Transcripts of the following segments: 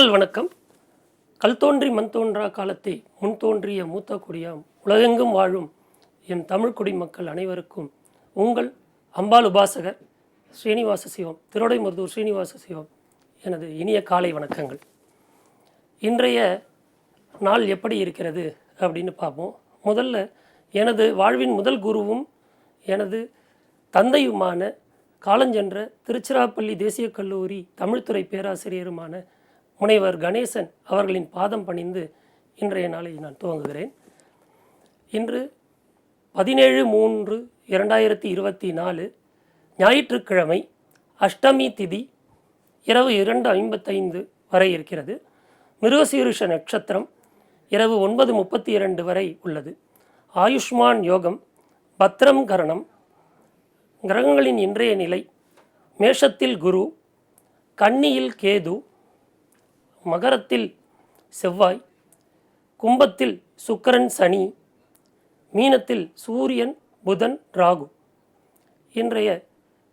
மக்கள் வணக்கம். கல் தோன்றி மண் தோன்றா காலத்தை முன் தோன்றிய மூத்த குடியாம் உலகெங்கும் வாழும் என் தமிழ் குடிமக்கள் அனைவருக்கும் உங்கள் அம்பாள் உபாசகர் ஸ்ரீனிவாச சிவம் திருடைமருதூர் ஸ்ரீனிவாச சிவம் எனது இனிய காலை வணக்கங்கள். இன்றைய நாள் எப்படி இருக்கிறது அப்படின்னு பார்ப்போம். முதல்ல எனது வாழ்வின் முதல் குருவும் எனது தந்தையுமான காலஞ்சென்ற திருச்சிராப்பள்ளி தேசிய கல்லூரி தமிழ்துறை பேராசிரியருமான முனைவர் கணேசன் அவர்களின் பாதம் பணிந்து இன்றைய நாளை நான் துவங்குகிறேன். இன்று பதினேழு மூன்று இரண்டாயிரத்தி இருபத்தி நாலு ஞாயிற்றுக்கிழமை அஷ்டமி திதி இரவு இரண்டு ஐம்பத்தைந்து வரை இருக்கிறது. மிருகசீருஷ நட்சத்திரம் இரவு ஒன்பது முப்பத்தி இரண்டு வரை உள்ளது. ஆயுஷ்மான் யோகம் பத்ரம் கரணம் கிரகங்களின் இன்றைய நிலை மேஷத்தில் குரு கன்னியில் கேது மகரத்தில் செவ்வாய் கும்பத்தில் சுக்கிரன் சனி மீனத்தில் சூரியன் புதன் ராகு இன்றைய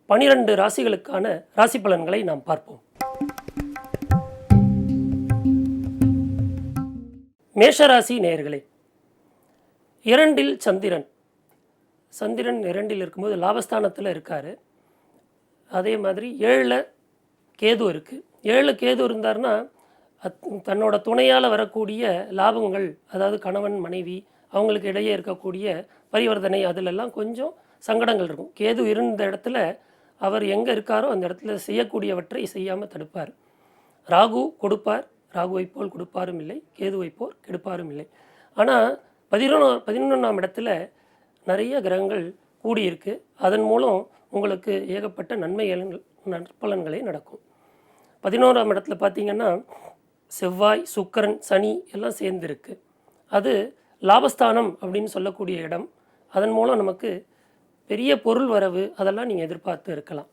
பனிரெண்டு ராசிகளுக்கான ராசி பலன்களை நாம் பார்ப்போம். மேஷராசி நேயர்களே இரண்டில் சந்திரன். சந்திரன் இரண்டில் இருக்கும்போது லாபஸ்தானத்தில் இருக்கார். அதே மாதிரி ஏழில் கேது இருக்குது ஏழில் கேது இருந்தார்னா தன்னோட துணையால் வரக்கூடிய லாபங்கள் அதாவது கணவன் மனைவி அவங்களுக்கு இடையே இருக்கக்கூடிய பரிவர்த்தனை அதிலெல்லாம் கொஞ்சம் சங்கடங்கள் இருக்கும். கேது இருந்த இடத்துல அவர் எங்கே இருக்காரோ அந்த இடத்துல செய்யக்கூடியவற்றை செய்யாமல் தடுப்பார். ராகு கொடுப்பார் ராகுவை போல் கொடுப்பாரும் இல்லை கேதுவை போல் கெடுப்பாரும் இல்லை. ஆனால் பதினொன்று பதினொன்றாம் இடத்துல நிறைய கிரகங்கள் கூடியிருக்கு. அதன் மூலம் உங்களுக்கு ஏகப்பட்ட நன்மைகள் நற்பலன்களே நடக்கும். பதினோராம் இடத்துல பார்த்தீங்கன்னா செவ்வாய் சுக்கரன் சனி எல்லாம் சேர்ந்துருக்கு. அது லாபஸ்தானம் அப்படின்னு சொல்லக்கூடிய இடம். அதன் மூலம் நமக்கு பெரிய பொருள் வரவு அதெல்லாம் நீங்கள் எதிர்பார்த்து இருக்கலாம்.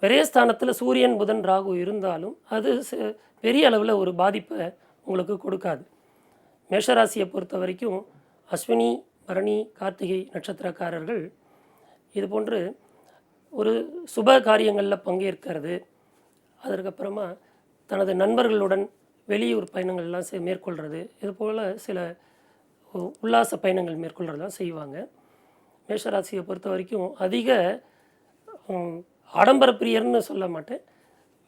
விரயஸ்தானத்தில் சூரியன் புதன் ராகு இருந்தாலும் அது ச- பெரிய அளவில் ஒரு பாதிப்பை உங்களுக்கு கொடுக்காது. மேஷராசியை பொறுத்த வரைக்கும் அஸ்வினி பரணி கார்த்திகை நட்சத்திரக்காரர்கள் இது போன்று ஒரு சுப காரியங்களில் பங்கேற்கிறது. அதற்கப்புறமா தனது நண்பர்களுடன் வெளியூர் பயணங்கள்லாம் செ- மேற்கொள்கிறது இது போல் சில உல்லாச பயணங்கள் மேற்கொள்கிறதெல்லாம் செய்வாங்க. மேஷராசியை பொறுத்த வரைக்கும் அதிக ஆடம்பர பிரியர்னு சொல்ல மாட்டேன்.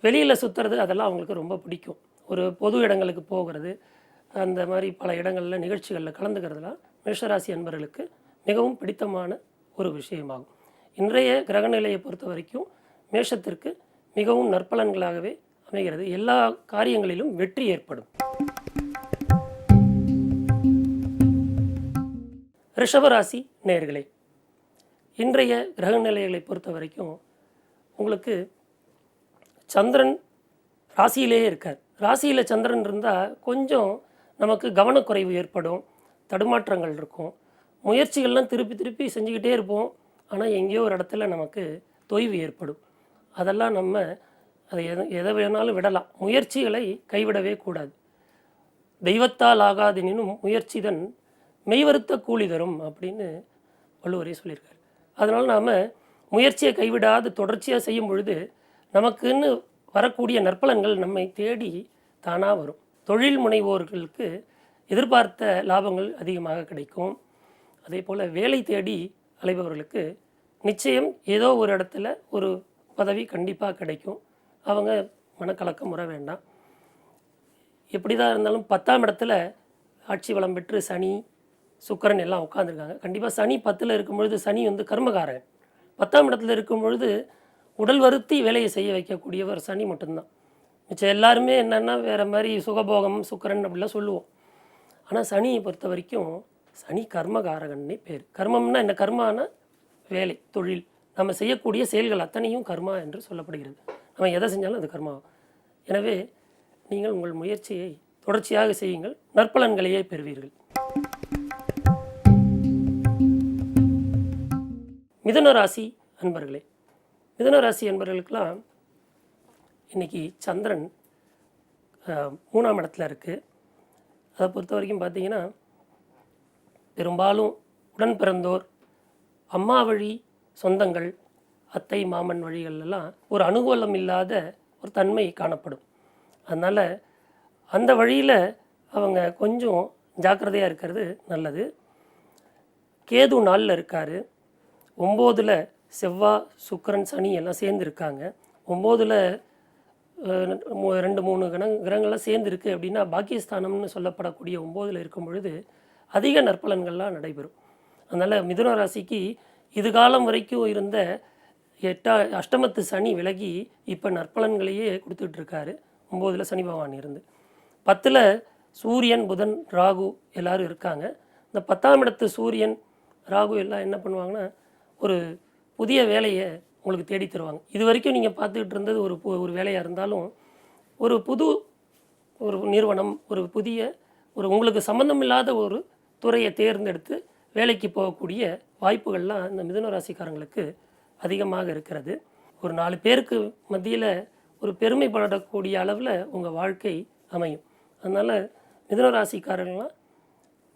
வெளியில் சுற்றுறது அதெல்லாம் அவங்களுக்கு ரொம்ப பிடிக்கும். ஒரு பொது இடங்களுக்கு போகிறது அந்த மாதிரி பல இடங்களில் நிகழ்ச்சிகளில் கலந்துக்கிறதுலாம் மேஷராசி அன்பர்களுக்கு மிகவும் பிடித்தமான ஒரு விஷயமாகும். இன்றைய கிரகநிலையை பொறுத்த வரைக்கும் மேஷத்திற்கு மிகவும் நற்பலன்களாகவே அமைகிறது எல்லா காரியங்களிலும் வெற்றி ஏற்படும். ரிஷபராசி நேயர்களே இன்றைய கிரக நிலைகளை பொறுத்த வரைக்கும் உங்களுக்கு சந்திரன் ராசியிலேயே இருக்கார். ராசியில் சந்திரன் இருந்தால் கொஞ்சம் நமக்கு கவனக்குறைவு ஏற்படும் தடுமாற்றங்கள் இருக்கும். முயற்சிகள்லாம் திருப்பி திருப்பி செஞ்சுக்கிட்டே இருப்போம். ஆனால் எங்கேயோ ஒரு இடத்துல நமக்கு தொய்வு ஏற்படும். அதெல்லாம் நம்ம அதை எதை எதை வேணாலும் விடலாம். முயற்சிகளை கைவிடவே கூடாது. தெய்வத்தால் ஆகாதெனினும் முயற்சிதன் மெய்வருத்த கூலி தரும் அப்படின்னு வள்ளுவரே சொல்லியிருக்காரு. அதனால் நாம் முயற்சியை கைவிடாது தொடர்ச்சியாக செய்யும் பொழுது நமக்குன்னு வரக்கூடிய நற்பலன்கள் நம்மை தேடி தானாக வரும். தொழில் முனைவோர்களுக்கு எதிர்பார்த்த லாபங்கள் அதிகமாக கிடைக்கும். அதே போல் வேலை தேடி அலைபவர்களுக்கு நிச்சயம் ஏதோ ஒரு இடத்துல ஒரு பதவி கண்டிப்பாக கிடைக்கும். அவங்க மனக்கலக்கம் முற வேண்டாம். எப்படி தான் இருந்தாலும் பத்தாம் இடத்துல ஆட்சி வளம் பெற்று சனி சுக்கரன் எல்லாம் உட்காந்துருக்காங்க கண்டிப்பாக சனி பத்தில் இருக்கும் பொழுது சனி வந்து கர்மகாரன் பத்தாம் இடத்துல இருக்கும் பொழுது உடல் வருத்தி வேலையை செய்ய வைக்கக்கூடியவர் சனி மட்டும்தான். மிச்சம் எல்லாருமே என்னென்னா வேறு மாதிரி சுகபோகம் சுக்கரன் அப்படிலாம் சொல்லுவோம். ஆனால் சனியை பொறுத்த வரைக்கும் சனி கர்மகாரகன்னே பேர். கர்மம்னா என்ன? கர்மான வேலை தொழில். நம்ம செய்யக்கூடிய செயல்கள் அத்தனையும் கர்மா என்று சொல்லப்படுகிறது. நம்ம எதை செஞ்சாலும் அது கர்மாவும் எனவே நீங்கள் உங்கள் முயற்சியை தொடர்ச்சியாக செய்யுங்கள். நற்பலன்களையே பெறுவீர்கள். மிதன ராசி அன்பர்களே மிதன ராசி அன்பர்களுக்கெல்லாம் இன்னைக்கு சந்திரன் மூணாம் இடத்துல இருக்குது அதை பொறுத்த வரைக்கும் பார்த்தீங்கன்னா பெரும்பாலும் உடன் பிறந்தோர் அம்மா வழி சொந்தங்கள் அத்தை மாமன் வழிகளெல்லாம் ஒரு அனுகூலம் இல்லாத ஒரு தன்மை காணப்படும். அதனால் அந்த வழியில் அவங்க கொஞ்சம் ஜாக்கிரதையாக இருக்கிறது நல்லது. கேது நாளில் இருக்கார். ஒம்போதில் செவ்வாய் சுக்கரன் சனி எல்லாம் சேர்ந்துருக்காங்க ஒம்போதில் ரெண்டு மூணு கிரக கிரகங்கள்லாம் சேர்ந்துருக்கு அப்படின்னா பாக்கியஸ்தானம்னு சொல்லப்படக்கூடிய ஒம்போதில் இருக்கும் பொழுது அதிக நற்பலன்கள்லாம் நடைபெறும். அதனால் மிதுன ராசிக்கு இது காலம் வரைக்கும் இருந்த எட்டா அஷ்டமத்து சனி விலகி இப்போ நற்பலன்களையே கொடுத்துட்டு இருக்காரு ஒம்போதில் சனி பகவான் இருந்து. பத்தில் சூரியன் புதன் ராகு எல்லாரும் இருக்காங்க. இந்த பத்தாம் இடத்து சூரியன் ராகு எல்லாம் என்ன பண்ணுவாங்கன்னா ஒரு புதிய வேலையை உங்களுக்கு தேடி தருவாங்க. இது வரைக்கும் நீங்கள் பார்த்துக்கிட்டு இருந்தது ஒரு பு- ஒரு வேலையாக இருந்தாலும் ஒரு புது ஒரு நிறுவனம் ஒரு புதிய ஒரு உங்களுக்கு சம்மந்தம் இல்லாத ஒரு துறையை தேர்ந்தெடுத்து வேலைக்கு போகக்கூடிய வாய்ப்புகள்லாம் இந்த மிதுன ராசிக்காரங்களுக்கு அதிகமாக இருக்கிறது. ஒரு நாலு பேருக்கு மத்தியில் ஒரு பெருமைப்படக்கூடிய அளவில் உங்கள் வாழ்க்கை அமையும். அதனால் மிதுன ராசிக்காரங்களாம்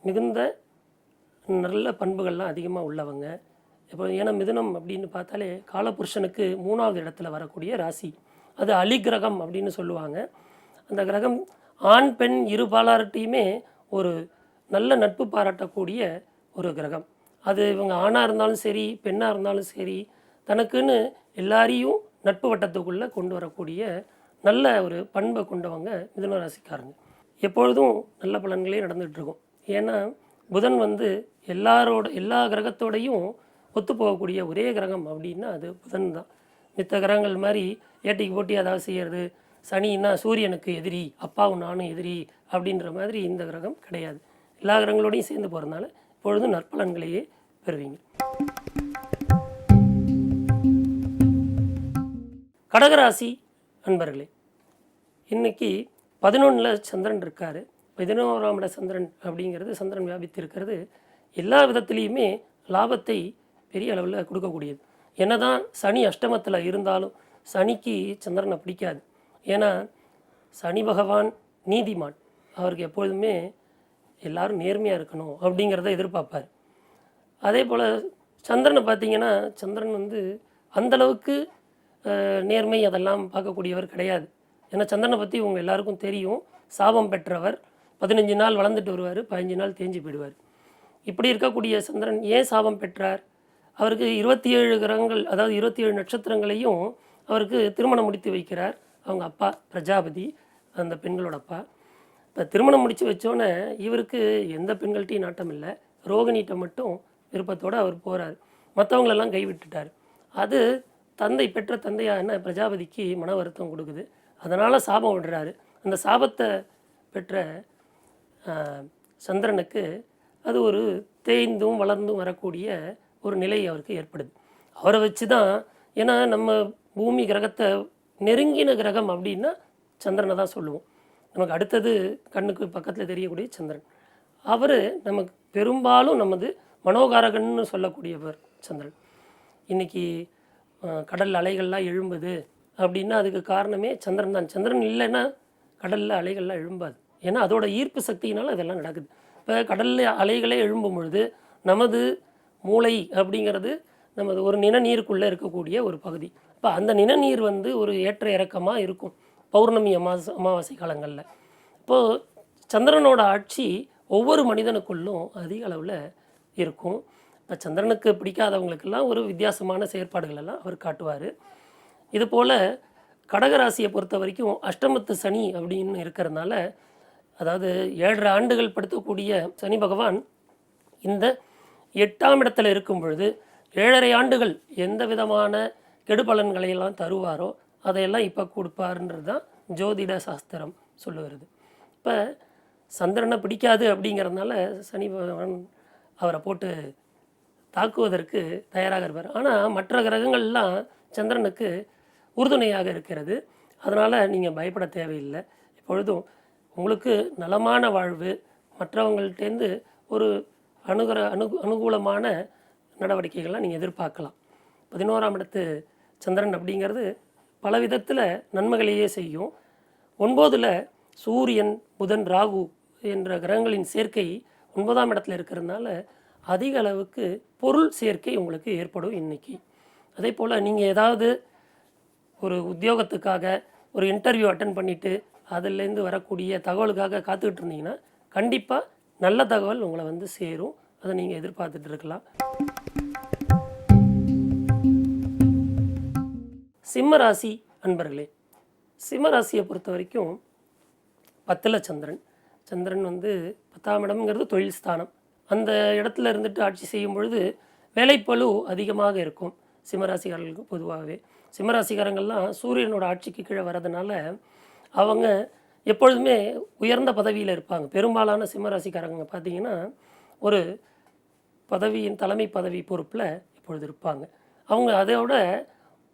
மிகுந்த நல்ல பண்புகள்லாம் அதிகமாக உள்ளவங்க. இப்போ ஏன்னா மிதுனம் அப்படின்னு பார்த்தாலே காலபுருஷனுக்கு மூணாவது இடத்துல வரக்கூடிய ராசி. அது அலி கிரகம் அப்படின்னு சொல்லுவாங்க. அந்த கிரகம் ஆண் பெண் இரு பாலார்ட்டையுமே ஒரு நல்ல நட்பு பாராட்டக்கூடிய ஒரு கிரகம். அது இவங்க ஆணாக இருந்தாலும் சரி பெண்ணாக இருந்தாலும் சரி தனக்குன்னு எல்லாரையும் நட்பு வட்டத்துக்குள்ளே கொண்டு வரக்கூடிய நல்ல ஒரு பண்பை கொண்டவங்க மிதுன ராசிக்காரங்க எப்பொழுதும் நல்ல பலன்களே நடந்துகிட்ருக்கும். ஏன்னா புதன் வந்து எல்லாரோட எல்லா கிரகத்தோடையும் ஒத்து போகக்கூடிய ஒரே கிரகம் அப்படின்னா அது புதன் தான். மித்த கிரகங்கள் மாதிரி ஏட்டிக்கு போட்டி அதாவது செய்கிறது சனின்னா சூரியனுக்கு எதிரி அப்பாவும் நானும் எதிரி அப்படின்ற மாதிரி இந்த கிரகம் கிடையாது. எல்லா கிரகங்களோடையும் சேர்ந்து போகிறதுனால இப்பொழுதும் நற்பலன்களையே பெறுவீங்க. கடகராசி அன்பர்களே இன்னைக்கு பதினொன்றில் சந்திரன் இருக்கார். பதினோராம் இட சந்திரன் அப்படிங்கிறது சந்திரன் வியாபித்து இருக்கிறது எல்லா விதத்துலேயுமே லாபத்தை பெரிய அளவில் கொடுக்கக்கூடியது. என்ன தான் சனி அஷ்டமத்தில் இருந்தாலும் சனிக்கு சந்திரனை பிடிக்காது. ஏன்னா சனி பகவான் நீதிமான். அவருக்கு எப்பொழுதுமே எல்லாரும் நேர்மையாக இருக்கணும் அப்படிங்கிறத எதிர்பார்ப்பார். அதே போல் சந்திரனை பார்த்தீங்கன்னா சந்திரன் வந்து அந்தளவுக்கு நேர்மை அதெல்லாம் பார்க்கக்கூடியவர் கிடையாது. ஏன்னா சந்திரனை பற்றி உங்கள் எல்லாருக்கும் தெரியும். சாபம் பெற்றவர். பதினஞ்சு நாள் வளர்ந்துட்டு வருவார். பதினஞ்சு நாள் தேஞ்சு போயிடுவார். இப்படி இருக்கக்கூடிய சந்திரன் ஏன் சாபம் பெற்றார்? அவருக்கு இருபத்தி ஏழு கிரகங்கள் அதாவது இருபத்தி ஏழு நட்சத்திரங்களையும் அவருக்கு திருமணம் முடித்து வைக்கிறார். அவங்க அப்பா பிரஜாபதி அந்த பெண்களோட அப்பா. இப்போ திருமணம் முடித்து வச்சோன்னே இவருக்கு எந்த பெண்கள்ட்டையும் நாட்டம் இல்லை. ரோகிணிகிட்ட மட்டும் விருப்பத்தோடு அவர் போகிறார் மற்றவங்களெல்லாம் கைவிட்டுட்டார். அது தந்தை பெற்ற தந்தையான பிரஜாபதிக்கு மன வருத்தம் கொடுக்குது. அதனால் சாபம் விடுறாரு. அந்த சாபத்தை பெற்ற சந்திரனுக்கு அது ஒரு தேய்ந்தும் வளர்ந்தும் வரக்கூடிய ஒரு நிலை அவருக்கு ஏற்படுது. அவரை வச்சு தான் ஏன்னா நம்ம பூமி கிரகத்தை நெருங்கின கிரகம் அப்படின்னா சந்திரனை தான் சொல்லுவோம். நமக்கு அடுத்தது கண்ணுக்கு பக்கத்தில் தெரியக்கூடிய சந்திரன். அவர் நமக்கு பெரும்பாலும் நமது மனோகாரகன்னு சொல்லக்கூடியவர் சந்திரன். இன்றைக்கி கடல் அலைகள்லாம் எழும்புது அப்படின்னா அதுக்கு காரணமே சந்திரன் தான். சந்திரன் இல்லைன்னா கடலில் அலைகள்லாம் எழும்பாது. ஏன்னா அதோட ஈர்ப்பு சக்தியினால் அதெல்லாம் நடக்குது. இப்போ கடலில் அலைகளே எழும்பும் பொழுது நமது மூளை அப்படிங்கிறது நமது ஒரு நிணநீருக்குள்ளே இருக்கக்கூடிய ஒரு பகுதி. இப்போ அந்த நிணநீர் வந்து ஒரு ஏற்ற இறக்கமாக இருக்கும் பௌர்ணமி அமாவாசை அமாவாசை காலங்களில். இப்போது சந்திரனோட ஆட்சி ஒவ்வொரு மனிதனுக்குள்ளும் அதிக அளவில் இருக்கும். இப்போ சந்திரனுக்கு பிடிக்காதவங்களுக்கெல்லாம் ஒரு வித்தியாசமான செயற்பாடுகள் எல்லாம் அவர் காட்டுவார். இது போல் கடகராசியை பொறுத்த வரைக்கும் அஷ்டமத்து சனி அப்படின்னு இருக்கிறதுனால அதாவது ஏழரை ஆண்டுகள் படுத்தக்கூடிய சனி பகவான் இந்த எட்டாம் இடத்துல இருக்கும் பொழுது ஏழரை ஆண்டுகள் எந்த விதமான கெடுபலன்களையெல்லாம் தருவாரோ அதையெல்லாம் இப்போ கொடுப்பாருன்றது தான் ஜோதிட சாஸ்திரம் சொல்லுகிறது. இப்போ சந்திரனை பிடிக்காது அப்படிங்கிறதுனால சனி பகவான் அவரை போட்டு தாக்குவதற்கு தயாராக இருப்பார். ஆனால் மற்ற கிரகங்கள்லாம் சந்திரனுக்கு உறுதுணையாக இருக்கிறது. அதனால் நீங்கள் பயப்பட தேவையில்லை. எப்பொழுதும் உங்களுக்கு நலமான வாழ்வு மற்றவங்கள்ட்டேருந்து ஒரு அணுகிற அனு அனுகூலமான நடவடிக்கைகள்லாம் நீங்கள் எதிர்பார்க்கலாம். பதினோராம் இடத்து சந்திரன் அப்படிங்கிறது பல விதத்தில் நன்மைகளையே செய்யும். ஒன்பதில் சூரியன் புதன் ராகு என்ற கிரகங்களின் சேர்க்கை ஒன்பதாம் இடத்துல இருக்கிறதுனால அதிக அளவுக்கு பொருள் சேர்க்கை உங்களுக்கு ஏற்படும் இன்றைக்கி அதே போல் நீங்கள் ஏதாவது ஒரு உத்தியோகத்துக்காக ஒரு இன்டர்வியூ அட்டன் பண்ணிவிட்டு அதுலேருந்து வரக்கூடிய தகவலுக்காக காத்துக்கிட்டு இருந்தீங்கன்னா கண்டிப்பாக நல்ல தகவல் உங்களை வந்து சேரும். அதை நீங்கள் எதிர்பார்த்துட்டு இருக்கலாம். சிம்மராசி அன்பர்களே சிம்மராசியை பொறுத்த வரைக்கும் பத்தில் சந்திரன். சந்திரன் வந்து பத்தாம் இடம்ங்கிறது தொழில் ஸ்தானம். அந்த இடத்துல இருந்துட்டு ஆட்சி செய்யும் பொழுது வேலைப்பழு அதிகமாக இருக்கும் சிம்மராசிகாரர்களுக்கு பொதுவாகவே. சிம்மராசிகாரங்கள்லாம் சூரியனோட ஆட்சிக்கு கீழே வரதுனால அவங்க எப்பொழுதுமே உயர்ந்த பதவியில் இருப்பாங்க. பெரும்பாலான சிம்மராசிக்காரங்க பார்த்தீங்கன்னா ஒரு பதவியின் தலைமை பதவி பொறுப்பில் இப்பொழுது இருப்பாங்க. அவங்க அதோட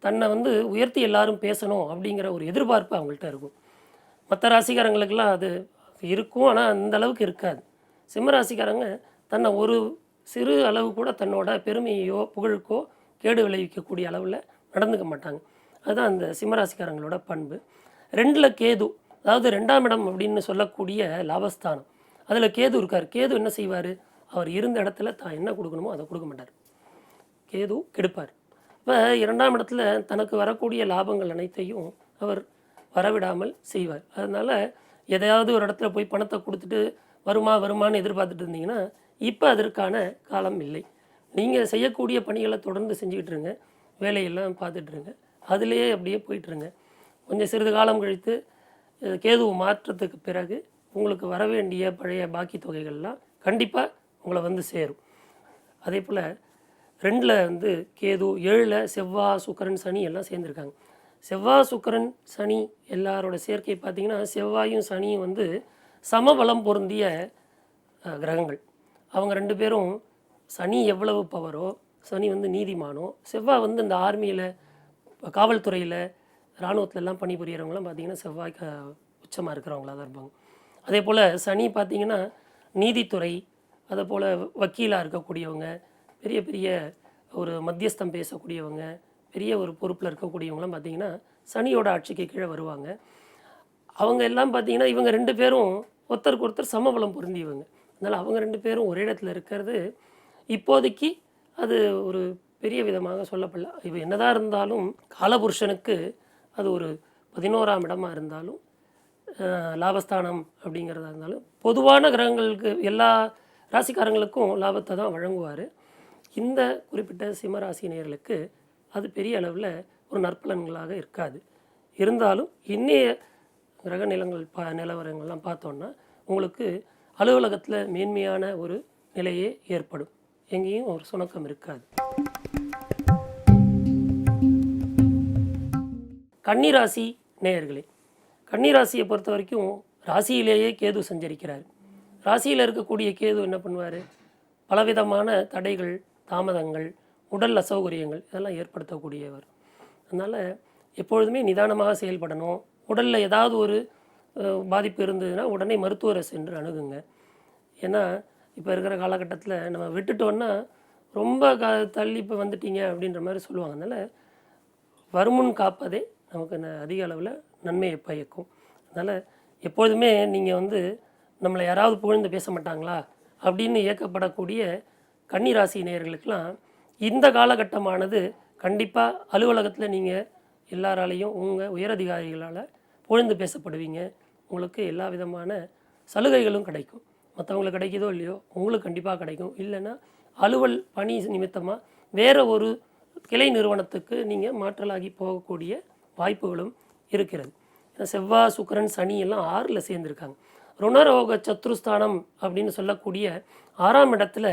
தன்னை வந்து உயர்த்தி எல்லாரும் பேசணும் அப்படிங்கிற ஒரு எதிர்பார்ப்பு அவங்கள்ட்ட இருக்கும். மற்ற ராசிக்காரங்களுக்கெல்லாம் அது இருக்கும். ஆனால் அந்த அளவுக்கு இருக்காது. சிம்ம ராசிக்காரங்க தன்னை ஒரு சிறு அளவு கூட தன்னோட பெருமையோ புகழுக்கோ கேடு விளைவிக்கக்கூடிய அளவில் நடந்துக்க மாட்டாங்க. அதுதான் அந்த சிம்மராசிக்காரங்களோட பண்பு. ரெண்டில் கேது அதாவது ரெண்டாம் இடம் அப்படின்னு சொல்லக்கூடிய லாபஸ்தானம். அதில் கேது இருக்கார். கேது என்ன செய்வார்? அவர் இருந்த இடத்துல தான் என்ன கொடுக்கணுமோ அதை கொடுக்க மாட்டார். கேது கெடுப்பார். இப்போ இரண்டாம் இடத்துல தனக்கு வரக்கூடிய லாபங்கள் அனைத்தையும் அவர் வரவிடாமல் செய்வார். அதனால் எதையாவது ஒரு இடத்துல போய் பணத்தை கொடுத்துட்டு வருமா வருமான்னு எதிர்பார்த்துட்டு இருந்தீங்கன்னா இப்போ அதற்கான காலம் இல்லை. நீங்கள் செய்யக்கூடிய பணிகளை தொடர்ந்து செஞ்சுக்கிட்டு இருங்க. வேலையெல்லாம் பார்த்துட்ருங்க அதுலேயே அப்படியே போயிட்டுருங்க கொஞ்சம் சிறிது காலம் கழித்து கேதுவு கேது மாற்றத்துக்கு பிறகு உங்களுக்கு வர வேண்டிய பழைய பாக்கி தொகைகள்லாம் கண்டிப்பாக உங்களை வந்து சேரும். அதே போல் ரெண்டில் வந்து கேது ஏழில் செவ்வாய் சுக்கரன் சனி எல்லாம் சேர்ந்துருக்காங்க. செவ்வாய் சுக்கரன் சனி எல்லாரோட சேர்க்கை பார்த்தீங்கன்னா செவ்வாயும் சனியும் வந்து சமபலம் பொருந்திய கிரகங்கள். அவங்க ரெண்டு பேரும் சனி எவ்வளவு பவரோ சனி வந்து நீதிமானோ செவ்வாய் வந்து இந்த ஆர்மியில் காவல்துறையில் இராணுவத்துல எல்லாம் பணிபுரியறவங்களாம் பார்த்தீங்கன்னா செவ்வாய் உச்சமாக இருக்கிறவங்களாக தான் இருப்பாங்க. அதே போல் சனி பார்த்தீங்கன்னா நீதித்துறை அதே போல் வக்கீலாக இருக்கக்கூடியவங்க பெரிய பெரிய ஒரு மத்தியஸ்தம் பேசக்கூடியவங்க பெரிய ஒரு பொறுப்பில் இருக்கக்கூடியவங்களாம் பார்த்தீங்கன்னா சனியோட ஆட்சிக்கு கீழே வருவாங்க. அவங்க எல்லாம் பார்த்தீங்கன்னா இவங்க ரெண்டு பேரும் ஒருத்தருக்கு ஒருத்தர் சமபலம் பொருந்தியவங்க. அதனால் அவங்க ரெண்டு பேரும் ஒரே இடத்துல இருக்கிறது இப்போதைக்கு அது ஒரு பெரிய விதமாக சொல்லப்படல. இப்போ என்னதான் இருந்தாலும் காலபுருஷனுக்கு அது ஒரு பதினோராம் இடமாக இருந்தாலும் லாபஸ்தானம் அப்படிங்கிறதா இருந்தாலும் பொதுவான கிரகங்களுக்கு எல்லா ராசிக்காரங்களுக்கும் லாபத்தை தான் வழங்குவார். இந்த குறிப்பிட்ட சிம்ம ராசி அது பெரிய அளவில் ஒரு நற்பலன்களாக இருக்காது. இருந்தாலும் இன்னைய கிரக நிலங்கள் பா நிலவரங்கள்லாம் பார்த்தோன்னா உங்களுக்கு அலுவலகத்தில் மேன்மையான ஒரு நிலையே ஏற்படும். எங்கேயும் ஒரு சுணக்கம் இருக்காது. கன்னிராசி நேயர்களே கன்னிராசியை பொறுத்த வரைக்கும் ராசியிலேயே கேது சஞ்சரிக்கிறார். ராசியில் இருக்கக்கூடிய கேது என்ன பண்ணுவார்? பலவிதமான தடைகள் தாமதங்கள் உடல் அசௌகரியங்கள் இதெல்லாம் ஏற்படுத்தக்கூடியவர். அதனால் எப்பொழுதுமே நிதானமாக செயல்படணும். உடலில் ஏதாவது ஒரு பாதிப்பு இருந்ததுன்னா உடனே மருத்துவரை சென்று அணுகுங்க. ஏன்னா இப்போ இருக்கிற காலகட்டத்தில் நம்ம விட்டுட்டோன்னா ரொம்ப க தள்ளி இப்போ வந்துட்டீங்க அப்படின்ற மாதிரி சொல்லுவாங்க. அதனால் வருமுன் காப்பதே நமக்கு அதிக அளவில் நன்மையை பயக்கும். அதனால் எப்பொழுதுமே நீங்கள் வந்து நம்மளை யாராவது புகழ்ந்து பேச மாட்டாங்களா அப்படின்னு இயக்கப்படக்கூடிய கன்னிராசி நேயர்களுக்கெல்லாம் இந்த காலகட்டமானது கண்டிப்பாக அலுவலகத்தில் நீங்கள் எல்லாராலையும் உங்கள் உயரதிகாரிகளால் புகழ்ந்து பேசப்படுவீங்க. உங்களுக்கு எல்லா விதமான சலுகைகளும் கிடைக்கும். மற்றவங்களுக்கு கிடைக்குதோ இல்லையோ உங்களுக்கு கண்டிப்பாக கிடைக்கும். இல்லைன்னா அலுவல் பணி நிமித்தமாக வேறு ஒரு கிளை நிறுவனத்துக்கு நீங்கள் மாற்றலாகி போகக்கூடிய வாய்ப்புகளும் இருக்கிறது. ஏன்னா செவ்வாய் சுக்கிரன் சனி எல்லாம் ஆறில் சேர்ந்துருக்காங்க. ருணரோக சத்ருஸ்தானம் அப்படின்னு சொல்லக்கூடிய ஆறாம் இடத்துல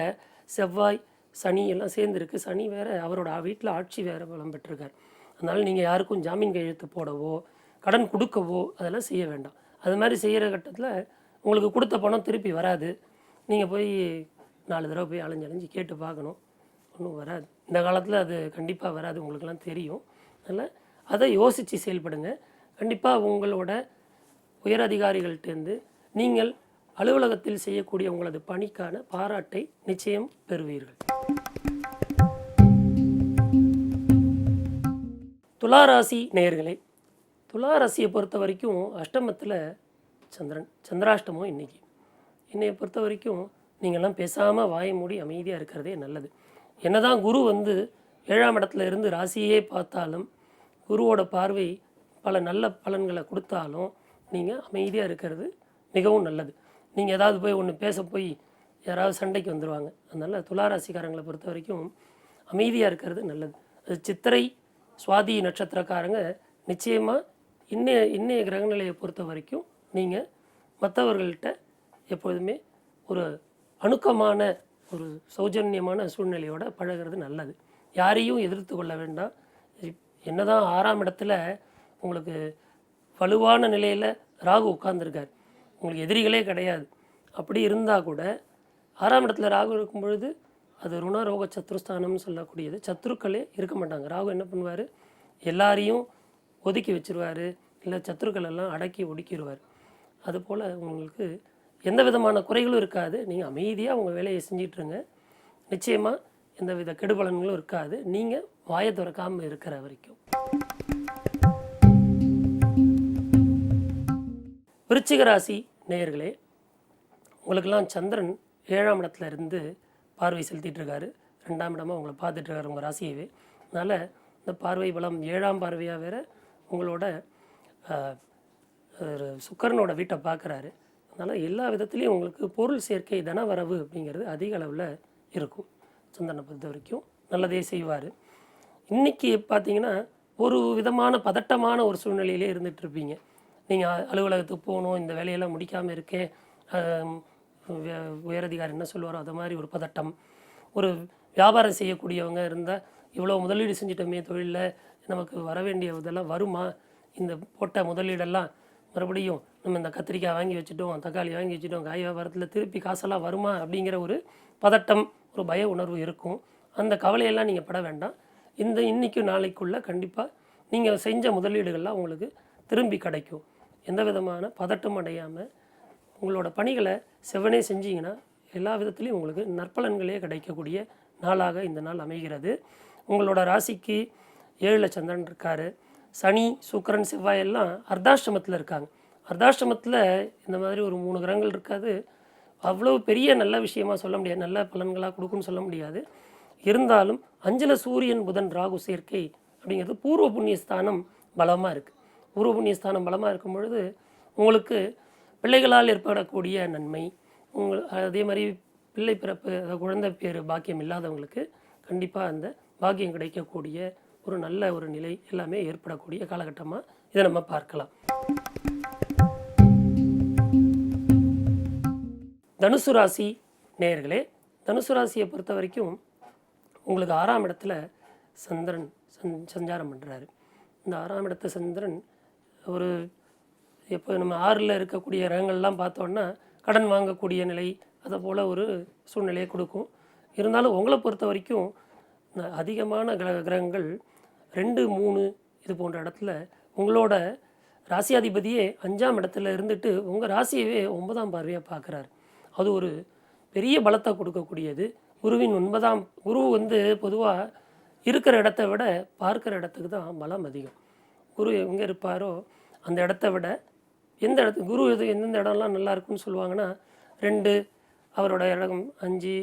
செவ்வாய் சனி எல்லாம் சேர்ந்துருக்கு. சனி வேறு அவரோட வீட்டில் ஆட்சி வேறு பலம் பெற்றிருக்கார். அதனால் நீங்கள் யாருக்கும் ஜாமீன் கையெழுத்து போடவோ கடன் கொடுக்கவோ அதெல்லாம் செய்ய வேண்டாம். அது மாதிரி செய்கிற கட்டத்தில் உங்களுக்கு கொடுத்த பணம் திருப்பி வராது. நீங்கள் போய் நாலு தடவை போய் அலைஞ்சு அலைஞ்சு கேட்டு பார்க்கணும். ஒன்றும் வராது. இந்த காலத்தில் அது கண்டிப்பாக வராது. உங்களுக்கெல்லாம் தெரியும். அதனால் அதை யோசித்து செயல்படுங்க. கண்டிப்பாக உங்களோட உயர் அதிகாரிகள்கிட்டேருந்து நீங்கள் அலுவலகத்தில் செய்யக்கூடிய உங்களது பணிக்கான பாராட்டை நிச்சயம் பெறுவீர்கள். துளாராசி நேயர்களே துளாராசியை பொறுத்த வரைக்கும் அஷ்டமத்தில் சந்திரன் சந்திராஷ்டமம் இன்னைக்கு. என்னையை பொறுத்த வரைக்கும் நீங்கள்லாம் பேசாமல் வாயை மூடி அமைதியாக இருக்கிறதே நல்லது. என்னதான் குரு வந்து ஏழாம் இடத்துல இருந்து ராசியே பார்த்தாலும் குருவோட பார்வை பல நல்ல பலன்களை கொடுத்தாலும் நீங்கள் அமைதியாக இருக்கிறது மிகவும் நல்லது. நீங்கள் ஏதாவது போய் ஒன்று பேச போய் யாராவது சண்டைக்கு வந்துடுவாங்க அதனால் துளாராசிக்காரங்களை பொறுத்த வரைக்கும் அமைதியாக இருக்கிறது நல்லது. அது சித்திரை சுவாதி நட்சத்திரக்காரங்க நிச்சயமாக இன்னைய இன்னைய கிரகநிலையை பொறுத்த வரைக்கும் நீங்கள் மற்றவர்கள்ட்ட எப்பொழுதுமே ஒரு அணுக்கமான ஒரு சௌஜன்யமான சூழ்நிலையோட பழகிறது நல்லது. யாரையும் எதிர்த்து கொள்ள வேண்டாம். என்ன என்னதான் ஆறாம் இடத்துல உங்களுக்கு வலுவான நிலையில் ராகு உட்கார்ந்துருக்கார். உங்களுக்கு எதிரிகளே கிடையாது. அப்படி இருந்தால் கூட ஆறாம் இடத்துல ராகு இருக்கும் பொழுது அது ருணரோக சத்ருஸ்தானம்னு சொல்லக்கூடியது. சத்ருக்களே இருக்க மாட்டாங்க. ராகு என்ன பண்ணுவார்? எல்லாரையும் ஒதுக்கி வச்சிருவாரு இல்லை சத்துருக்கள் எல்லாம் அடக்கி ஒடுக்கிடுவார் அதுபோல் உங்களுக்கு எந்த விதமான குறைகளும் இருக்காது. நீங்கள் அமைதியாக உங்கள் வேலையை செஞ்சிட்ருங்க. நிச்சயமாக எந்த வித கெடுபலன்களும் இருக்காது. நீங்கள் வாயை திறக்காமல் இருக்கிற வரைக்கும். விருச்சிக ராசி நேயர்களே உங்களுக்கெல்லாம் சந்திரன் ஏழாம் இடத்துல இருந்து பார்வை செலுத்திட்டுருக்காரு ரெண்டாம் இடமாக உங்களை பார்த்துட்டு இருக்காரு உங்கள் ராசியவே. அதனால் இந்த பார்வை பலம் ஏழாம் பார்வையாக வேறு உங்களோட ஒரு சுக்கரனோட வீட்டை பார்க்குறாரு. அதனால் எல்லா விதத்துலேயும் உங்களுக்கு பொருள் சேர்க்கை தனவரவு அப்படிங்கிறது அதிக அளவில் இருக்கும். சந்திரனை பொறுத்த வரைக்கும் நல்லதே செய்வார். இன்றைக்கி பார்த்தீங்கன்னா ஒரு விதமான பதட்டமான ஒரு சூழ்நிலையிலே இருந்துகிட்ருப்பீங்க நீங்கள் அலுவலகத்துக்கு போகணும் இந்த வேலையெல்லாம் முடிக்காமல் இருக்கேன் உயரதிகாரி என்ன சொல்லுவாரோ அது மாதிரி ஒரு பதட்டம். ஒரு வியாபாரம் செய்யக்கூடியவங்க இருந்தால் இவ்வளோ முதலீடு செஞ்சிட்டோமே தொழிலில் நமக்கு வர வேண்டிய இதெல்லாம் வருமா? இந்த போட்ட முதலீடெல்லாம் மறுபடியும் நம்ம இந்த கத்திரிக்காய் வாங்கி வச்சுட்டோம் தக்காளி வாங்கி வச்சுட்டோம் காய் வியாபாரத்தில் திருப்பி காசெல்லாம் வருமா? அப்படிங்கிற ஒரு பதட்டம் ஒரு பய உணர்வு இருக்கும். அந்த கவலையெல்லாம் நீங்கள் பட வேண்டாம். இந்த இன்றைக்கும் நாளைக்குள்ளே கண்டிப்பாக நீங்கள் செஞ்ச முதலீடுகள்லாம் உங்களுக்கு திரும்பி கிடைக்கும். எந்த விதமான பதட்டம் அடையாமல் உங்களோட பணிகளை செவ்வனே செஞ்சீங்கன்னா எல்லா விதத்துலேயும் உங்களுக்கு நற்பலன்களே கிடைக்கக்கூடிய நாளாக இந்த நாள் அமைகிறது. உங்களோட ராசிக்கு ஏழில் சந்திரன் இருக்காரு. சனி சுக்கரன் செவ்வாய் எல்லாம் அர்த்தாஷ்டமத்தில் இருக்காங்க. அர்த்தாஷ்டமத்தில் இந்த மாதிரி ஒரு மூணு கிரகங்கள் இருக்காது. அவ்வளோ பெரிய நல்ல விஷயமா சொல்ல முடியாது. நல்ல பலன்களாக கொடுக்குன்னு சொல்ல முடியாது. இருந்தாலும் அஞ்சல சூரியன் புதன் ராகு சேர்க்கை அப்படிங்கிறது பூர்வ புண்ணிய ஸ்தானம் பலமாக இருக்குது பூர்வ புண்ணிய ஸ்தானம் பலமாக இருக்கும் பொழுது உங்களுக்கு பிள்ளைகளால் ஏற்படக்கூடிய நன்மை உங்கள் அதே மாதிரி பிள்ளை பிறப்பு அதாவது குழந்தை பேர் பாக்கியம் இல்லாதவங்களுக்கு கண்டிப்பாக அந்த பாக்கியம் கிடைக்கக்கூடிய ஒரு நல்ல ஒரு நிலை எல்லாமே ஏற்படக்கூடிய காலகட்டமாக இதை நம்ம பார்க்கலாம். தனுசு ராசி நேயர்களே தனுசு ராசியை பொறுத்த வரைக்கும் உங்களுக்கு ஆறாம் இடத்துல சந்திரன் சஞ் சஞ்சாரம் பண்ணுறாரு இந்த ஆறாம் இடத்த சந்திரன் ஒரு எப்போ நம்ம ஆறில் இருக்கக்கூடிய ரகங்கள்லாம் பார்த்தோன்னா கடன் வாங்கக்கூடிய நிலை அதை போல் ஒரு சூழ்நிலையை கொடுக்கும். இருந்தாலும் உங்களை பொறுத்த வரைக்கும் அதிகமான கிரக கிரகங்கள் ரெண்டு மூணு இது போன்ற இடத்துல உங்களோட ராசியாதிபதியே அஞ்சாம் இடத்துல இருந்துட்டு உங்கள் ராசியவே ஒன்பதாம் பார்வையாக பார்க்குறாரு. அது ஒரு பெரிய பலத்தை கொடுக்கக்கூடியது. குருவின் ஒன்பதாம் குரு வந்து பொதுவாக இருக்கிற இடத்த விட பார்க்குற இடத்துக்கு தான் பலம் அதிகம். குரு எங்கே இருப்பாரோ அந்த இடத்த விட எந்த இடத்து குரு எது எந்தெந்த இடம்லாம் நல்லா இருக்குன்னு சொல்லுவாங்கன்னா ரெண்டு அவரோட இடம் அஞ்சு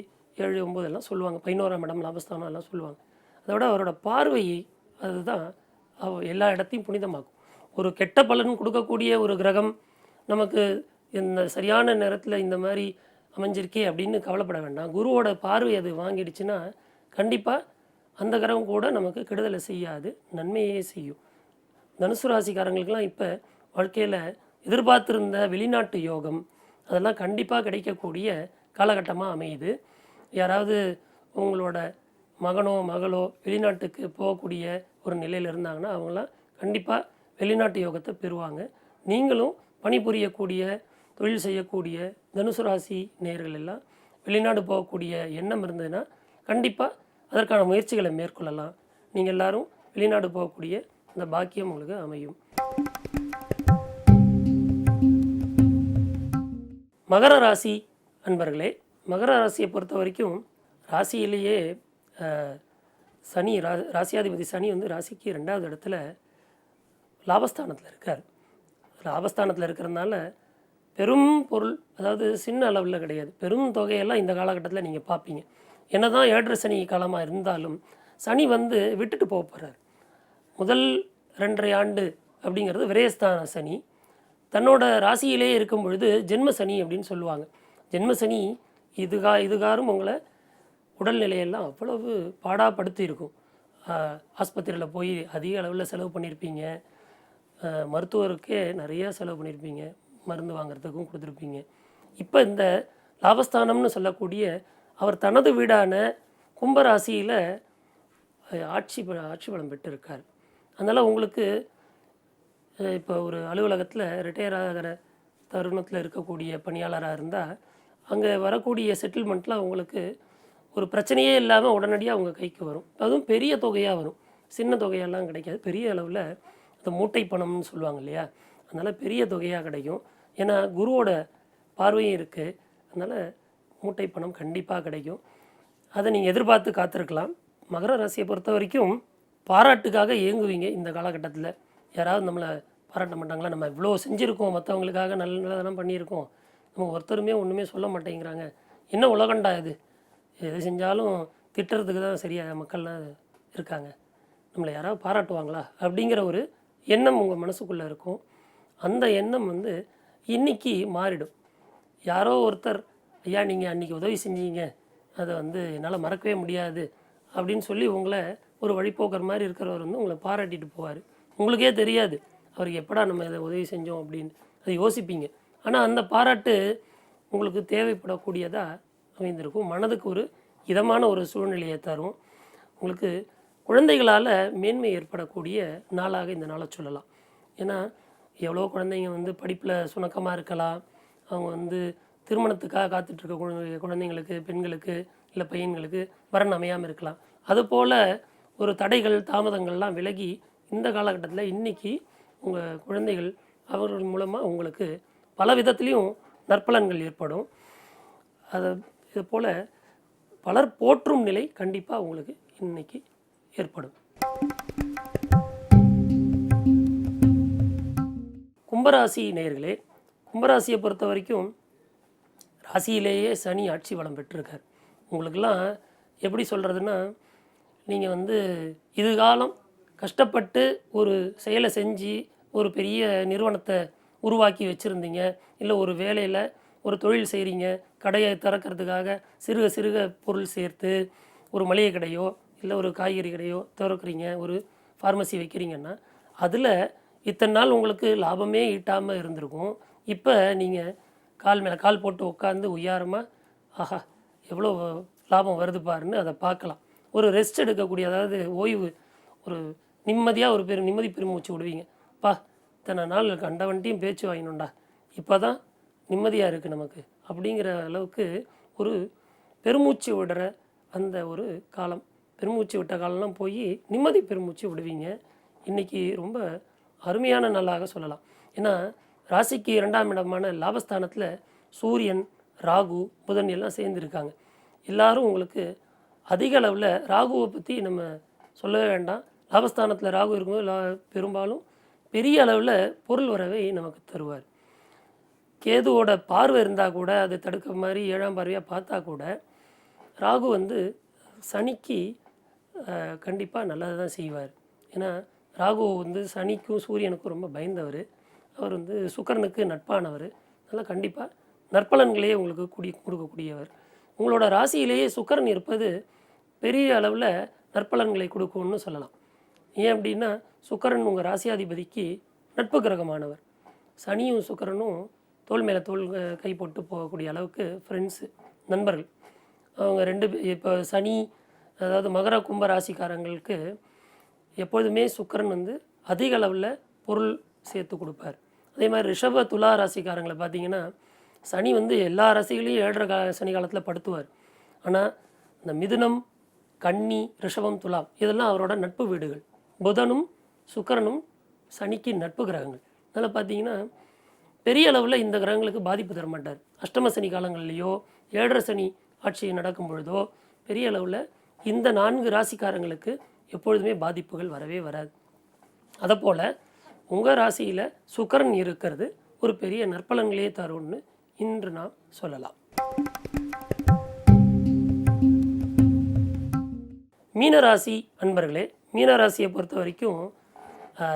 ஏழு ஒம்பது எல்லாம் சொல்லுவாங்க. பதினோராம் இடம் லாபஸ்தானம் எல்லாம் சொல்லுவாங்க. அதோட அவரோட பார்வையை அதுதான். எல்லா இடத்தையும் புனிதமாக்கும். ஒரு கெட்ட பலன் கொடுக்கக்கூடிய ஒரு கிரகம் நமக்கு இந்த சரியான நேரத்தில் இந்த மாதிரி அமைஞ்சிருக்கே அப்படின்னு கவலைப்பட வேண்டாம். குருவோட பார்வை அது வாங்கிடுச்சுன்னா கண்டிப்பாக அந்த கிரகம் கூட நமக்கு கெடுதலை செய்யாது நன்மையே செய்யும். தனுசு ராசிக்காரங்களுக்கெல்லாம் இப்போ வாழ்க்கையில் எதிர்பார்த்துருந்த வெளிநாட்டு யோகம் அதெல்லாம் கண்டிப்பாக கிடைக்கக்கூடிய காலகட்டமாக அமையுது. யாராவது உங்களோட மகனோ மகளோ வெளிநாட்டுக்கு போகக்கூடிய ஒரு நிலையில் இருந்தாங்கன்னா அவங்களாம் கண்டிப்பாக வெளிநாட்டு யோகத்தை பெறுவாங்க. நீங்களும் பணிபுரியக்கூடிய தொழில் செய்யக்கூடிய தனுசு ராசி நேயர்கள் எல்லாம் வெளிநாடு போகக்கூடிய எண்ணம் இருந்ததுன்னா கண்டிப்பாக அதற்கான முயற்சிகளை மேற்கொள்ளலாம். நீங்கள் எல்லாரும் வெளிநாடு போகக்கூடிய அந்த பாக்கியம் உங்களுக்கு அமையும். மகர ராசி அன்பர்களே மகர ராசியை பொறுத்த வரைக்கும் ராசியிலேயே சனி ரா ராசியாதிபதி சனி வந்து ராசிக்கு ரெண்டாவது இடத்துல லாபஸ்தானத்தில் இருக்கார். லாபஸ்தானத்தில் இருக்கிறதுனால பெரும் பொருள் அதாவது சின்ன அளவில் கிடையாது. பெரும் தொகையெல்லாம் இந்த காலகட்டத்தில் நீங்கள் பார்ப்பீங்க என்ன தான் ஏழரை சனி காலமாக இருந்தாலும் சனி வந்து விட்டுட்டு போக போகிறார் முதல் ரெண்டரை ஆண்டு அப்படிங்கிறது விரயஸ்தான சனி. தன்னோட ராசியிலே இருக்கும் பொழுது ஜென்ம சனி அப்படின்னு சொல்லுவாங்க. ஜென்ம சனி இதுகா இதுகாரும் உங்களை உடல்நிலையெல்லாம் அவ்வளவு பாடாப்படுத்தி இருக்கும் ஆஸ்பத்திரியில் போய் அதிக அளவில் செலவு பண்ணியிருப்பீங்க. மருத்துவருக்கே நிறையா செலவு பண்ணியிருப்பீங்க. மருந்து வாங்குறதுக்கும் கொடுத்துருப்பீங்க. இப்போ இந்த லாபஸ்தானம்னு சொல்லக்கூடிய அவர் தனது வீடான கும்பராசியில் ஆட்சி ப- ஆட்சி பலம் பெற்றிருக்கார். அதனால் உங்களுக்கு இப்போ ஒரு அலுவலகத்தில் ரிட்டையர் ஆகிற தருணத்தில் இருக்கக்கூடிய பணியாளராக இருந்தால் அங்கே வரக்கூடிய செட்டில்மெண்ட்டில் உங்களுக்கு ஒரு பிரச்சனையே இல்லாமல் உடனடியாக அவங்க கைக்கு வரும். அதுவும் பெரிய தொகையாக வரும். சின்ன தொகையெல்லாம் கிடைக்காது. பெரிய அளவில் அந்த மூட்டை பணம்னு சொல்லுவாங்க இல்லையா? அதனால் பெரிய தொகையாக கிடைக்கும். ஏன்னா குருவோட பார்வையும் இருக்குது அதனால் மூட்டை பணம் கண்டிப்பாக கிடைக்கும். அதை நீங்கள் எதிர்பார்த்து காத்திருக்கலாம். மகர ராசியை பொறுத்த வரைக்கும் பாராட்டுக்காக இயங்குவீங்க இந்த காலகட்டத்தில். யாராவது நம்மளை பாராட்ட மாட்டாங்களா? நம்ம இவ்வளோ செஞ்சுருக்கோம். மற்றவங்களுக்காக நல்ல நல்லதெல்லாம் பண்ணியிருக்கோம். நம்ம ஒருத்தருமே ஒன்றுமே சொல்ல மாட்டேங்கிறாங்க. என்ன உலகண்டா இது? எது செஞ்சாலும் திட்டுறதுக்கு தான் சரியாக மக்கள்லாம் இருக்காங்க. நம்மளை யாராவது பாராட்டுவாங்களா? அப்படிங்கிற ஒரு எண்ணம் உங்கள் மனசுக்குள்ளே இருக்கும். அந்த எண்ணம் வந்து இன்னைக்கு மாறிடும். யாரோ ஒருத்தர் ஐயா நீங்கள் அன்றைக்கி உதவி செஞ்சீங்க. அதை வந்து என்னால் மறக்கவே முடியாது. அப்படின்னு சொல்லி உங்களை ஒரு வழிபோக்கர் மாதிரி இருக்கிறவர் வந்து உங்களை பாராட்டிட்டு போவார். உங்களுக்கே தெரியாது. அவருக்கு எப்படா நம்ம இதை உதவி செஞ்சோம் அப்படின்னு. அதை யோசிப்பீங்க. ஆனால் அந்த பாராட்டு உங்களுக்கு தேவைப்படக்கூடியதாக அமைந்திருக்கும். மனதுக்கு ஒரு இதமான ஒரு சூழ்நிலையை தரும். உங்களுக்கு குழந்தைகளால் மேன்மை ஏற்படக்கூடிய நாளாக இந்த நாளை சொல்லலாம். ஏன்னா எவ்வளோ குழந்தைங்க வந்து படிப்பில் சுணக்கமாக இருக்கலாம். அவங்க வந்து திருமணத்துக்காக காத்துட்ருக்க குழந்தை குழந்தைங்களுக்கு பெண்களுக்கு இல்லை பையன்களுக்கு வரன் அமையாமல் இருக்கலாம். அதுபோல் ஒரு தடைகள் தாமதங்கள்லாம் விலகி இந்த காலகட்டத்தில் இன்னைக்கு உங்கள் குழந்தைகள் அவர்கள் மூலமாக உங்களுக்கு பல விதத்துலேயும் நற்பலன்கள் ஏற்படும். அதை இது போல் பலர் போற்றும் நிலை கண்டிப்பாக உங்களுக்கு இன்னைக்கு ஏற்படும். கும்பராசி நேயர்களே கும்பராசியை பொறுத்த வரைக்கும் ராசியிலேயே சனி ஆட்சி வளம் பெற்றிருக்கார். உங்களுக்கெல்லாம் எப்படி சொல்கிறதுன்னா நீங்கள் வந்து இது காலம் கஷ்டப்பட்டு ஒரு செயலை செஞ்சு ஒரு பெரிய நிறுவனத்தை உருவாக்கி வச்சுருந்தீங்க இல்லை ஒரு வேலையில் ஒரு தொழில் செய்கிறீங்க கடையை திறக்கிறதுக்காக சிறுக சிறுக பொருள் சேர்த்து ஒரு மளிகை கடையோ இல்லை ஒரு காய்கறி கடையோ திறக்கிறீங்க ஒரு ஃபார்மசி வைக்கிறீங்கன்னா அதில் இத்தனை நாள் உங்களுக்கு லாபமே ஈட்டாமல் இருந்திருக்கும். இப்போ நீங்கள் கால் மேலே கால் போட்டு உட்காந்து உயாரமாக ஆஹா எவ்வளோ லாபம் வருது பாருன்னு அதை பார்க்கலாம். ஒரு ரெஸ்ட் எடுக்கக்கூடிய அதாவது ஓய்வு ஒரு நிம்மதியாக ஒரு பெரு நிம்மதி பெருமூச்சு விடுவீங்க. பா இத்தனை நாள் கண்டவன்ட்டையும் பேச்சு வாங்கினோண்டா இப்போ தான் நிம்மதியாக இருக்குது நமக்கு. அப்படிங்கிற அளவுக்கு ஒரு பெருமூச்சு விடுற அந்த ஒரு காலம். பெருமூச்சு விட்ட காலம்லாம் போய் நிம்மதி பெருமூச்சு விடுவீங்க. இன்றைக்கி ரொம்ப அருமையான நாளாக சொல்லலாம். ஏன்னா ராசிக்கு இரண்டாம் இடமான லாபஸ்தானத்தில் சூரியன் ராகு புதன் எல்லாம் சேர்ந்துருக்காங்க. எல்லாரும் உங்களுக்கு அதிக அளவில் ராகுவை பற்றி நம்ம சொல்லவே வேண்டாம். லாபஸ்தானத்தில் ராகு இருக்கும்போது லா பெரும்பாலும் பெரிய அளவில் பொருள் வரவை நமக்கு தருவார். கேதுவோட பார்வை இருந்தால் கூட அது தடுக்க மாதிரி ஏழாம் பார்வையாக பார்த்தா கூட ராகு வந்து சனிக்கு கண்டிப்பாக நல்லது தான் செய்வார். ஏன்னா ராகு வந்து சனிக்கும் சூரியனுக்கும் ரொம்ப பயந்தவர். அவர் வந்து சுக்கரனுக்கு நட்பானவர். அதனால் கண்டிப்பாக நற்பலன்களையே உங்களுக்கு குடி கொடுக்கக்கூடியவர். உங்களோட ராசியிலேயே சுக்கரன் இருப்பது பெரிய அளவில் நற்பலன்களை கொடுக்கும்னு சொல்லலாம். ஏன் அப்படின்னா சுக்கரன் உங்கள் ராசியாதிபதிக்கு நட்பு கிரகமானவர். சனியும் சுக்கரனும் தோல் மேலே தோல் கை போட்டு போகக்கூடிய அளவுக்கு ஃப்ரெண்ட்ஸு நண்பர்கள். அவங்க ரெண்டு இப்போ சனி அதாவது மகர கும்ப ராசிக்காரங்களுக்கு எப்பொழுதுமே சுக்கரன் வந்து அதிக அளவில் பொருள் சேர்த்து கொடுப்பார். அதே மாதிரி ரிஷப துலா ராசிக்காரங்களை பார்த்தீங்கன்னா சனி வந்து எல்லா ராசிகளையும் ஏழரை கா சனி காலத்தில் படுத்துவார். ஆனால் இந்த மிதுனம் கன்னி ரிஷபம் துலா இதெல்லாம் அவரோட நட்பு வீடுகள். புதனும் சுக்கரனும் சனிக்கு நட்பு கிரகங்கள். அதனால் பார்த்தீங்கன்னா பெரிய அளவில் இந்த கிரகங்களுக்கு பாதிப்பு தர மாட்டார். அஷ்டம சனி காலங்கள்லேயோ ஏழரை சனி ஆட்சி நடக்கும் பொழுதோ பெரிய அளவில் இந்த நான்கு ராசிக்காரங்களுக்கு எப்பொழுதுமே பாதிப்புகள் வரவே வராது. அதைப்போல் உங்கள் ராசியில் சுக்கரன் இருக்கிறது ஒரு பெரிய நற்பலன்களே தரும்னு இன்று நாம் சொல்லலாம். மீனராசி அன்பர்களே மீனராசியை பொறுத்த வரைக்கும்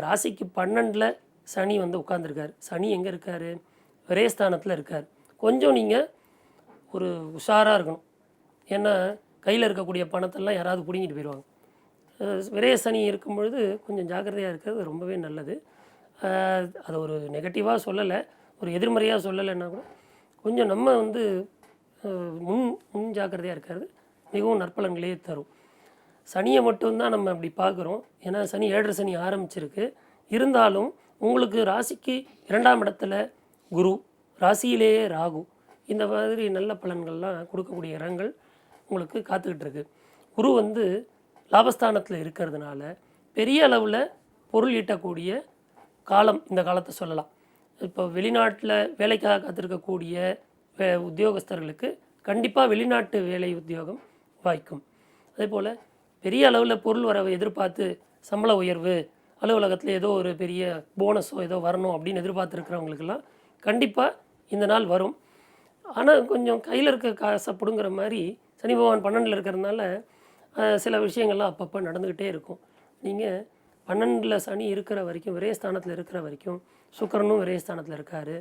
ராசிக்கு பன்னெண்டில் சனி வந்து உட்காந்துருக்கார் சனி எங்கே இருக்கார்? விரயஸ்தானத்தில் இருக்கார். கொஞ்சம் நீங்கள் ஒரு உஷாராக இருக்கணும். ஏன்னா கையில் இருக்கக்கூடிய பணத்தெல்லாம் யாராவது பிடிங்கிட்டு போயிடுவாங்க விரைய சனி இருக்கும் பொழுது கொஞ்சம் ஜாக்கிரதையாக இருக்கிறது ரொம்பவே நல்லது. அதை ஒரு நெகட்டிவாக சொல்லலை. ஒரு எதிர்மறையாக சொல்லலைன்னா கூட கொஞ்சம் நம்ம வந்து முன் முன் ஜாக்கிரதையாக இருக்கிறது மிகவும் நற்பலன்களே தரும். சனியை மட்டும்தான் நம்ம அப்படி பார்க்குறோம். ஏன்னா சனி ஏழரை சனி ஆரம்பிச்சிருக்கு. இருந்தாலும் உங்களுக்கு ராசிக்கு இரண்டாம் இடத்துல குரு ராசியிலேயே ராகு. இந்த மாதிரி நல்ல பலன்கள்லாம் கொடுக்கக்கூடிய இடங்கள் உங்களுக்கு காத்துக்கிட்டு இருக்கு. குரு வந்து லாபஸ்தானத்தில் இருக்கிறதுனால பெரிய அளவில் பொருள் ஈட்டக்கூடிய காலம் இந்த காலத்தை சொல்லலாம். இப்போ வெளிநாட்டில் வேலைக்காக காத்திருக்கக்கூடிய வே உத்தியோகஸ்தர்களுக்கு கண்டிப்பாக வெளிநாட்டு வேலை உத்தியோகம் வாய்க்கும். அதே போல் பெரிய அளவில் பொருள் வரவை எதிர்பார்த்து சம்பள உயர்வு அலுவலகத்தில் ஏதோ ஒரு பெரிய போனஸோ ஏதோ வரணும் அப்படின்னு எதிர்பார்த்துருக்கிறவங்களுக்கெல்லாம் கண்டிப்பாக இந்த நாள் வரும். ஆனால் கொஞ்சம் கையில் இருக்க காசை பிடுங்குற மாதிரி சனி பகவான் பன்னெண்டில் இருக்கிறதுனால சில விஷயங்கள்லாம் அப்பப்போ நடந்துக்கிட்டே இருக்கும். நீங்கள் பன்னெண்டில் சனி இருக்கிற வரைக்கும் விரயஸ்தானத்தில் இருக்கிற வரைக்கும் சுக்கிரனும் விரயஸ்தானத்தில் இருக்கார்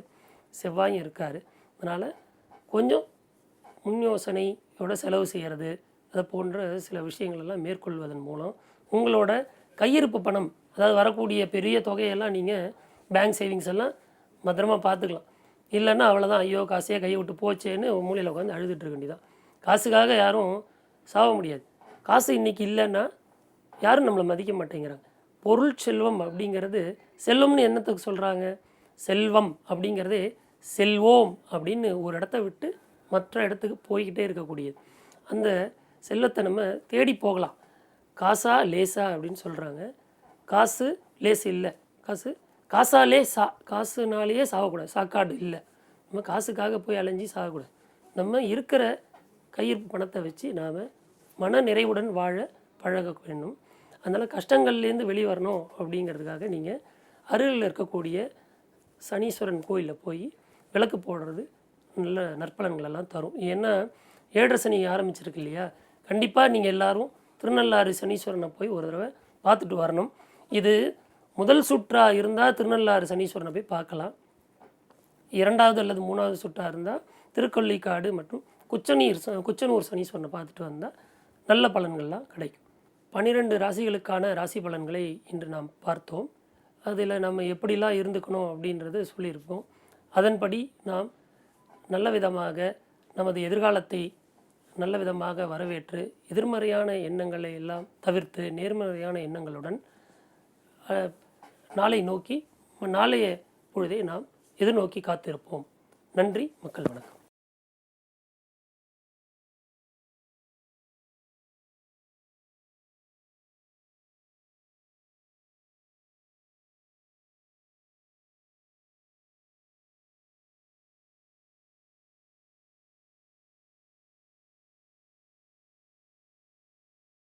செவ்வாயும் இருக்கார். அதனால் கொஞ்சம் முன் யோசனையோட செலவு செய்கிறது அதை போன்ற சில விஷயங்களெல்லாம் மேற்கொள்வதன் மூலம் உங்களோட கையிருப்பு பணம் அதாவது வரக்கூடிய பெரிய தொகையெல்லாம் நீங்கள் பேங்க் சேவிங்ஸ் எல்லாம் பத்திரமா பார்த்துக்கலாம். இல்லைன்னா அவ்வளோதான் ஐயோ காசையே கையை விட்டு போச்சேன்னு மூலையில் உட்காந்து அழுதுட்டு இருக்க வேண்டியதான் காசுக்காக யாரும் சாக முடியாது. காசு இன்றைக்கி இல்லைன்னா யாரும் நம்மளை மதிக்க மாட்டேங்கிறாங்க. பொருள் செல்வம் அப்படிங்கிறது செல்வம்னு என்னத்துக்கு சொல்கிறாங்க செல்வம் அப்படிங்கிறது செல்வோம் அப்படின்னு ஒரு இடத்த விட்டு மற்ற இடத்துக்கு போய்கிட்டே இருக்கக்கூடியது. அந்த செல்வத்தை நம்ம தேடி போகலாம். காசா லேசா அப்படின்னு சொல்கிறாங்க காசு லேஸ் இல்லை. காசு காசாலே சா காசுனாலேயே சாகக்கூடாது. சாக்காடு இல்லை. நம்ம காசுக்காக போய் அலைஞ்சி சாகக்கூடாது. நம்ம இருக்கிற கையிருப்பு பணத்தை வச்சு நாம் மன நிறைவுடன் வாழ பழக வேண்டும். அதனால் கஷ்டங்கள்லேருந்து வெளியே வரணும் அப்படிங்கிறதுக்காக நீங்கள் அருகில் இருக்கக்கூடிய சனீஸ்வரன் கோயிலில் போய் விளக்கு போடுறது நல்ல நற்பலன்களெல்லாம் தரும். ஏன்னா ஏழரை சனி ஆரம்பிச்சிருக்கு இல்லையா? கண்டிப்பாக நீங்கள் எல்லாரும் திருநள்ளாறு சனீஸ்வரனை போய் ஒரு தடவை பார்த்துட்டு வரணும். இது முதல் சுற்றாக இருந்தால் திருநள்ளாறு சனீஸ்வரனை போய் பார்க்கலாம். இரண்டாவது அல்லது மூணாவது சுற்றா இருந்தால் திருக்கொல்லிக்காடு மற்றும் குச்சநீர் ச- குச்சனூர் சனீஸ்வரனை பார்த்துட்டு வந்தால் நல்ல பலன்கள்லாம் கிடைக்கும். பன்னிரெண்டு ராசிகளுக்கான ராசி பலன்களை இன்று நாம் பார்த்தோம். அதில் நம்ம எப்படிலாம் இருந்துக்கணும் அப்படின்றது சொல்லியிருப்போம். அதன்படி நாம் நல்ல விதமாக நமது எதிர்காலத்தை நல்ல விதமாக வரவேற்று எதிர்மறையான எண்ணங்களை எல்லாம் தவிர்த்து நேர்மறையான எண்ணங்களுடன் நாளை நோக்கி நாளைய பொழுதை நாம் எதிர்நோக்கி காத்திருப்போம். நன்றி மக்கள் வணக்கம்.